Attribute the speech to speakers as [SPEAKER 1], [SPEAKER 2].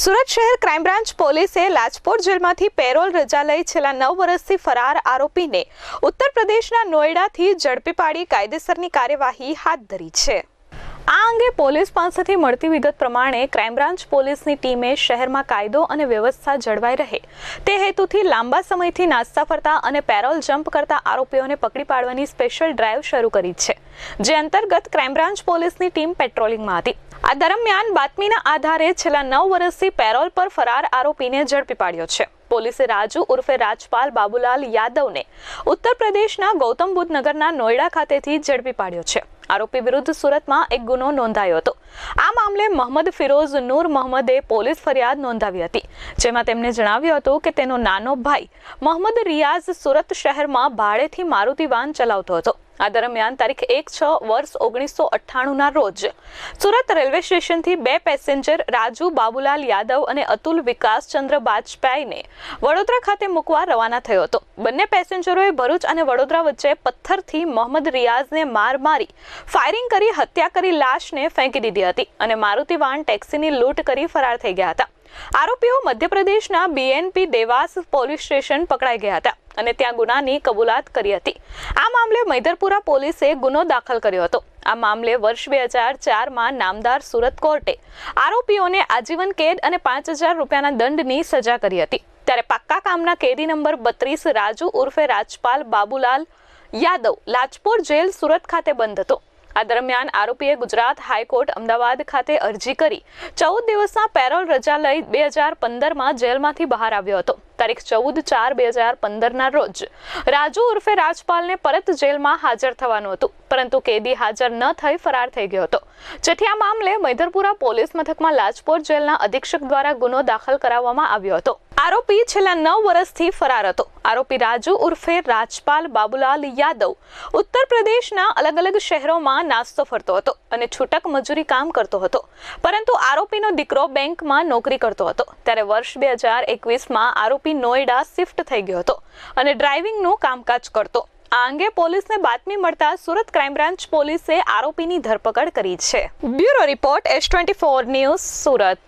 [SPEAKER 1] સુરત શહેર crime branch પોલીસે લાજપોર જેલમાંથી પેરોલ રજા લઈ છેલ્લા નવ વર્ષથી ફરાર આરોપીને ઉત્તર પ્રદેશના નોઈડાથી ઝડપી પાડી કાયદેસરની કાર્યવાહી હાથ ધરી છે. આ અંગે પોલીસ પાસેથી મળતી વિગત પ્રમાણે ક્રાઇમ બ્રાન્ચ પોલીસની ટીમે શહેરમાં કાયદો અને વ્યવસ્થા જળવાઈ રહે. તે હેતુથી લાંબા સમયથી નાસ્તા ફરતા અને પેરોલ જમ્પ કરતા આરોપીઓને પકડી પાડવાની સ્પેશિયલ ડ્રાઈવ શરૂ કરી છે, જે અંતર્ગત ક્રાઇમ બ્રાન્ચ પોલીસની ટીમ પેટ્રોલિંગમાં હતી. આ દરમિયાન બાતમીના આધારે છેલ્લા નવ વર્ષથી પેરોલ પર ફરાર આરોપીને ઝડપી પાડ્યો છે. પોલીસે રાજુ ઉર્ફે રાજપાલ બાબુલાલ યાદવને ઉત્તર પ્રદેશના ગૌતમ બુદ્ધ નગરના નોઈડા ખાતેથી ઝડપી પાડ્યો છે. આરોપી વિરુદ્ધ સુરતમાં એક ગુનો નોંધાયો હતો. આ મામલે મોહમ્મદ ફિરોઝ નૂર મોહમ્મદે પોલીસ ફરિયાદ નોંધાવી હતી, જેમાં તેમણે જણાવ્યું હતું કે તેનો નાનો ભાઈ મોહમ્મદ રિયાઝ સુરત શહેરમાં ભાડેથી મારુતિ વાન ચલાવતો હતો. આ દરમિયાન તારીખ એક છ વર્ષ ઓગણીસો અઠ્ઠાણુંના રોજ સુરત રેલવે સ્ટેશનથી બે પેસેન્જર રાજુ બાબુલાલ યાદવ અને અતુલ વિકાસચંદ્ર બાજપાઈને વડોદરા ખાતે મૂકવા રવાના થયો હતો. બંને પેસેન્જરોએ ભરૂચ અને વડોદરા વચ્ચે પથ્થરથી મોહમ્મદ રિયાઝને માર મારી, ફાયરિંગ કરી, હત્યા કરી લાશને ફેંકી દીધી હતી અને મારુતિ વાન ટેક્સીની લૂંટ કરી ફરાર થઈ ગયા હતા. આરોપીઓ મધ્યપ્રદેશના બીએનપી દેવાસ પોલીસ સ્ટેશન પકડાઈ ગયા હતા અને ત્યાં ગુનાની કબૂલાત કરી હતી. આ મામલે મૈદરપુરા પોલીસે ગુનો દાખલ કર્યો હતો. આ મામલે વર્ષ બે હજાર ચારમાં નામદાર સુરત કોર્ટે આરોપીઓને આજીવન કેદ અને પાંચ હજાર રૂપિયાના દંડની સજા કરી હતી. ત્યારે પાક્કા કામના કેદી નંબર બત્રીસ રાજુ ઉર્ફે રાજપાલ બાબુલાલ યાદવ લાજપોર જેલ સુરત ખાતે બંધ હતો. આ દરમિયાન આરોપીએ ગુજરાત હાઈકોર્ટ અમદાવાદ ખાતે અરજી કરી ચૌદ દિવસના પેરોલ રજા લઈ બે હજાર પંદરમાં જેલમાંથી બહાર આવ્યો હતો. તારીખ ચૌદ ચાર બે હજાર પંદરના રોજ રાજુ ઉર્ફે રાજપાલને પરત જેલમાં હાજર થવાનું હતું, પરંતુ કેદી હાજર ન થઈ ફરાર થઈ ગયો હતો. જેથી આ મામલે મૈધરપુરા પોલીસ મથકમાં લાજપોર જેલના અધિક્ષક દ્વારા ગુનો દાખલ કરાવવામાં આવ્યો હતો. આરોપી છેલ્લા નવ વર્ષથી ફરાર હતો. આરોપી રાજુ ઉર્ફે રાજપાલ બાબુલાલ યાદવ ઉત્તર પ્રદેશના અલગ અલગ શહેરોમાં નાસ્તો ફરતો હતો અને છૂટક મજૂરી કામ કરતો હતો. પરંતુ આરોપીનો દીકરો બેંકમાં નોકરી કરતો હતો. ત્યારે વર્ષ બે હજાર એકવીસમાં આરોપી નોઈડા શિફ્ટ થઈ ગયો હતો અને ડ્રાઇવિંગનું કામકાજ કરતો. આ અંગે પોલીસને બાતમી મળતા સુરત ક્રાઇમ બ્રાન્ચ પોલીસે આરોપીની ધરપકડ કરી છે. Bureau report S twenty four news Surat.